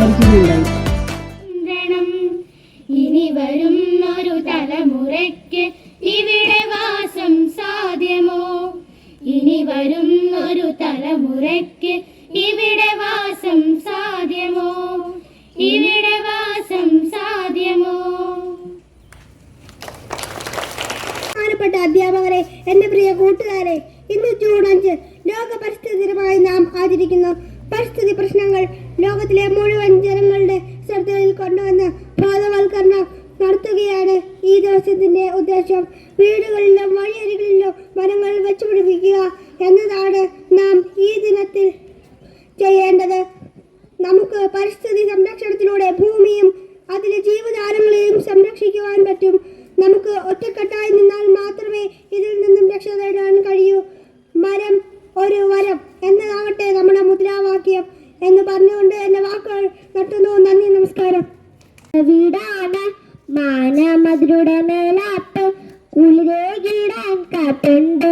സംസാരിക്കുകയുണ്ടായി ഇനി വരുന്നൊരു തലമുറയ്ക്ക് ഇവിടെ വാസം സാധ്യമോ? ഇനി വരുന്നൊരു തലമുറയ്ക്ക് ഇവിടെ വാസം സാധ്യമോ? ഇവിടെ വാസം സാധ്യമോ? ബഹുമാനപ്പെട്ട അധ്യാപകരെ എന്റെ പ്രിയ കൂട്ടുകാരെ ഇന്ന് ജൂൺ അഞ്ച് ലോക പരിസ്ഥിതി ദിനമായി നാം ആചരിക്കുന്നു. പരിസ്ഥിതി പ്രശ്നങ്ങൾ ലോകത്തിലെ മുഴുവൻ ജനങ്ങളുടെ ശ്രദ്ധയിൽ കൊണ്ടുവന്ന് ബോധവൽക്കരണം നടത്തുകയാണ് ഈ ദിവസത്തിന്റെ ഉദ്ദേശം. വീടുകളിലും വീടാണ്. മാനമതിരുടെ മേലാപ്പ് കുളിരേകിടാൻ കാറ്റുണ്ട്.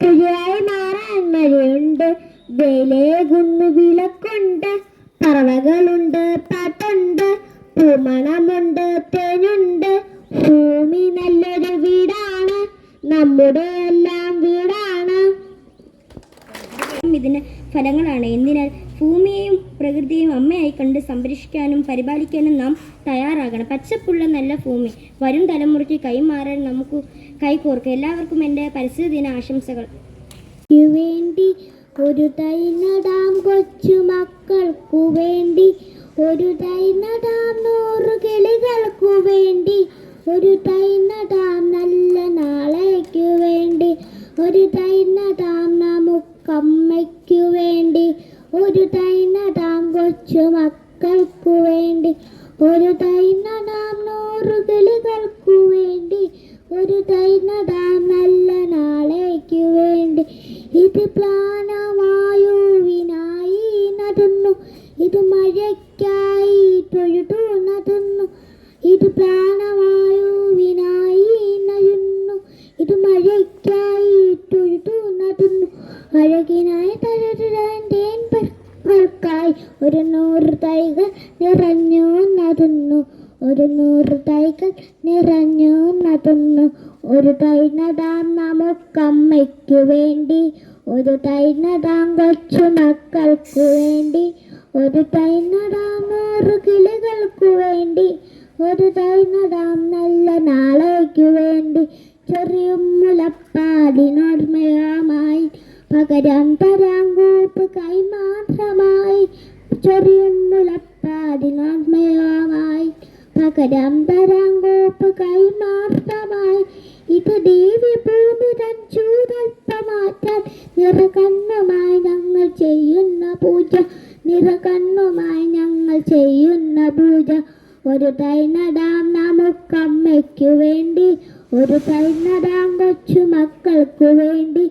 പുഴയായി മാറാൻ മഴയുണ്ട്. വേലേകുന്നു വിളക്കുണ്ട് പറവകളുണ്ട് പാട്ടുണ്ട്. പൂമണമുണ്ട് തേനുണ്ട്. ഭൂമി നല്ലൊരു വീടാണ്. നമ്മുടെ എല്ലാം വീടാണ്. ഇതിന് ഫലങ്ങളാണ്. എന്തിനാൽ ഭൂമിയെയും പ്രകൃതിയെയും അമ്മയായി കണ്ട് സംരക്ഷിക്കാനും പരിപാലിക്കാനും നാം തയ്യാറാകണം. പച്ചപ്പുള്ള നല്ല ഭൂമി വരും തലമുറയ്ക്ക് കൈമാറാൻ നമുക്ക് കൈകോർക്കാം. എല്ലാവർക്കും എന്റെ പരിസ്ഥിതി ദിന ആശംസകൾ വേണ്ടി ഒരു തൈ നടാം കൊച്ചു മക്കൾക്കു വേണ്ടി. ഒരു തൈ നടാം നൂറ് കിളികൾക്കു വേണ്ടി. ഒരു തൈ നടാം നല്ല നാളേക്കു വേണ്ടി. ഒരു തൈ ഒരു തൈ നടാം കൊച്ചു മക്കൾക്കു വേണ്ടി. ഒരു തൈ നടാം നൂറു കിളികൾക്കു വേണ്ടി. ഒരു തൈ നടാം നല്ല നാളേക്കു വേണ്ടി. ഇത് പ്ലാനവായുവിനായി നടന്നു. ഇത് മഴയ്ക്കായി തൊഴുതു നടന്നു ഇത് പ്രാണവായുവിനായി നടുന്നു ഇത് മഴയ്ക്കായി തൊഴുതു നടന്നു അഴകിനായി തളരാൻ പൽക്കായി ഒരു നൂറ് തൈകൾ നിറഞ്ഞു നടുന്നു. ഒരു നൂറ് തൈകൾ നിറഞ്ഞു നടുന്നു. ഒരു തൈ നടാം നമുക്കമ്മയ്ക്ക് വേണ്ടി. ഒരു തൈ നടാം കൊച്ചു മക്കൾക്ക് വേണ്ടി. ഒരു തൈ നടാം നൂറ് കിളികൾക്ക് വേണ്ടി. ഒരു തൈ നടാം നല്ല നാളേക്ക് വേണ്ടി. ചെറിയ മുലപ്പാടിനോർമ്മയമായി പകരം തരാം കൂപ്പ് കൈമാത്രമായി ചെറിയ മുലപ്പാടിനോർമ്മയമായി പകരം തരാം കൂപ്പ് കൈമാത്രമായി ഇത് ദേവി ഭൂമി തൂതൽപ്പമാറ്റാൻ നിറകണ്ണുമായി ഞങ്ങൾ ചെയ്യുന്ന പൂജ നിറകണ്ണുമായി ഞങ്ങൾ ചെയ്യുന്ന പൂജ. ഒരു തൈ നടാം നമുക്കമ്മയ്ക്കു വേണ്ടി ഒരു തൈ നടാം കൊച്ചു മക്കൾക്കു വേണ്ടി